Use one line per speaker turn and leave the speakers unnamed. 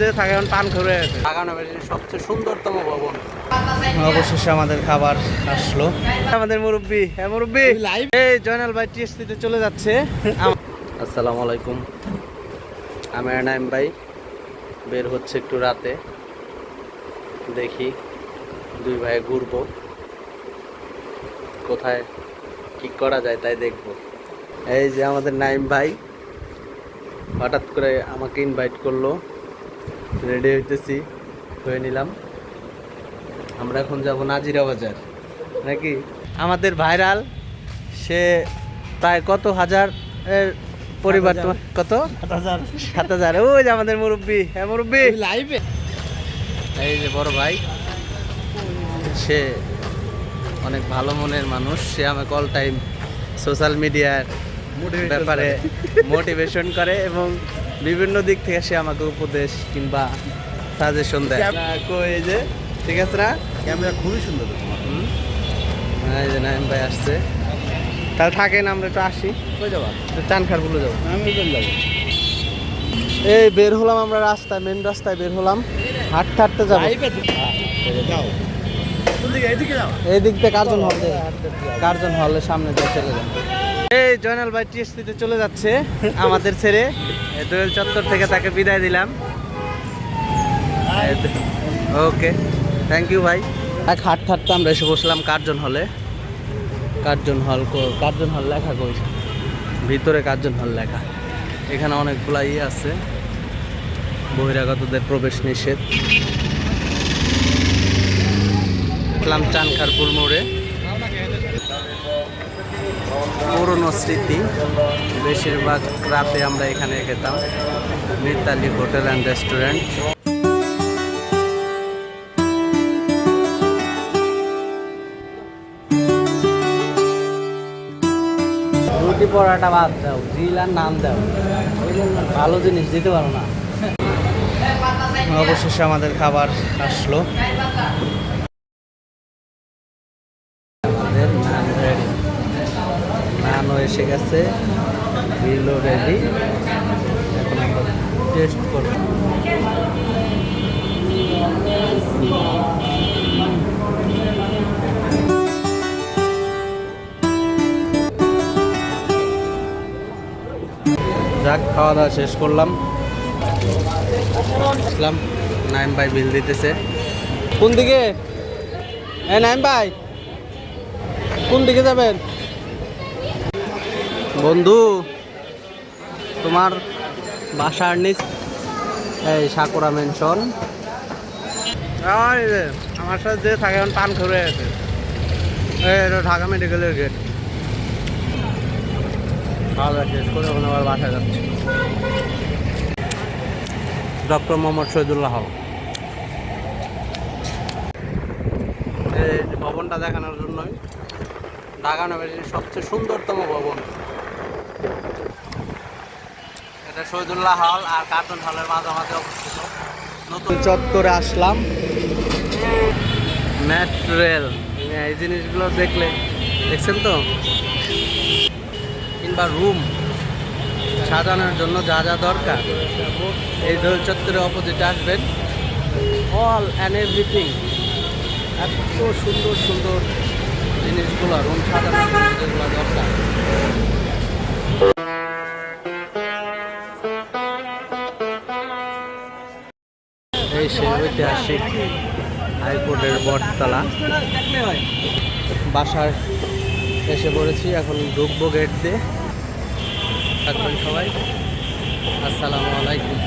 যে থাকে এখন পান করে আছে
সবচেয়ে সুন্দরতম ভবন।
অবশেষে আমাদের খাবার আসলো। আমাদের মুরব্বী হ্যাঁ মুরব্বী এই জয়নাল ভাই টিএসসিতে চলে যাচ্ছে।
আসসালামু আলাইকুম। আমি নাইম ভাই বের হচ্ছে একটু রাতে। দেখি দুই ভাই ঘুরবো। কোথায় কি করা যায় তাই দেখব। এই যে আমাদের নাইম ভাই হঠাৎ করে আমাকে ইনভাইট করল। রেডি হইতেছি হয়ে নিলাম। আমরা এখন যাব নাজিরা বাজার নাকি?
আমাদের ভাইরাল সে প্রায় কত হাজার এর পরিবার। তোমার? কত? সাত হাজার। ওই যে আমাদের মুরব্বী। হ্যাঁ মুরব্বী।
লাইভে এই যে বড় ভাই সে অনেক ভালো মনের মানুষ। সে আমাকে অল টাইম সোশ্যাল মিডিয়ার ব্যাপারে মোটিভেশন করে এবং বিভিন্ন দিক থেকে সে আমাকে উপদেশ কিংবা সাজেশন দেয়। কই এই যে ঠিক আছে না?
ক্যামেরা খুবই সুন্দর।
হুম? এই যে নাইম ভাই আসছে।
তাহলে থাকেন আমরা একটু আসি।
কই যাবা?
চানখার বলে যাব।
আমি যাব।
এই বের হলাম আমরা রাস্তায় মেন রাস্তায় বের হলাম। হাঁটতে হাঁটতে যাব। এই দিক? থেকে কার্জন হল। দিয়ে কার্জন হলের সামনে দিয়ে চলে যাব। এই জয়নাল ভাই টিএসসিতে চলে যাচ্ছে, আমাদের ছেড়ে। দোয়েল চত্বর থেকে তাকে বিদায় দিলাম।
ওকে থ্যাংক ইউ ভাই। এক হাঁটতে হাঁটতে আমরা এসে বসলাম কার্জন হলে। কার্জন হল কার্জন হল লেখা কই? ভিতরে কার্জন হল লেখা। এখানে অনেকগুলা ইয়ে আছে। বহিরাগতদের প্রবেশ নিষেধ। দেখলাম চানখারপুর মোড়ে। পুরনো স্মৃতি। বেশিরভাগ রাতে আমরা এখানে খেতাম। Mitali hotel and restaurant. রুটি পরাটা বাদ দাও গ্রিল আর নাম দাও। ভালো জিনিস দিতে পারো না।
অবশেষে আমাদের খাবার আসলো।
নানও এসে গেছে। গ্রিলও রেডি এখন আমরা টেস্ট করব। যাক, খাওয়া দাওয়া শেষ করলাম। আসলাম। নাইম ভাই বিল দিতেছে।
কোন দিকে? এ, নাইম ভাই, কোন দিকে যাবেন?
বন্ধু, তোমার বাসার নিচ এই সাকুরা মেনশন
আমার সাথে যে থাকে, এখন পান করে আছে। ঢাকা মেডিকেলের গেট
দাওয়া শেষ করে ওখানে আবার বাসায় যাচ্ছে। ডক্টর মোহাম্মদ শহীদুল্লাহ ভবনটা দেখানোর জন্যই। ঢাকা নগরীর সবচেয়ে সুন্দরতম ভবন। এটা শহীদুল্লাহ হল আর কার্টুন হলের মাঝামাঝি অবস্থিত। নতুন
চত্বরে আসলাম।
ম্যাট্রেল এই জিনিসগুলো দেখলে, দেখছেন তো? কিংবা রুম সাজানোর জন্য যা যা দরকার। এই দোল চত্বরে অপোজিটে আসবেন। অল অ্যান্ড এভরিথিং এত সুন্দর সুন্দর জিনিসগুলো রুম সাজানোর এই সে ঐতিহাসিক হাইকোর্টের বটতলা। বাসার এসে পড়েছি, এখন ঢুকবো গেট দিয়ে। থাকবেন সবাই। আসসালামু আলাইকুম।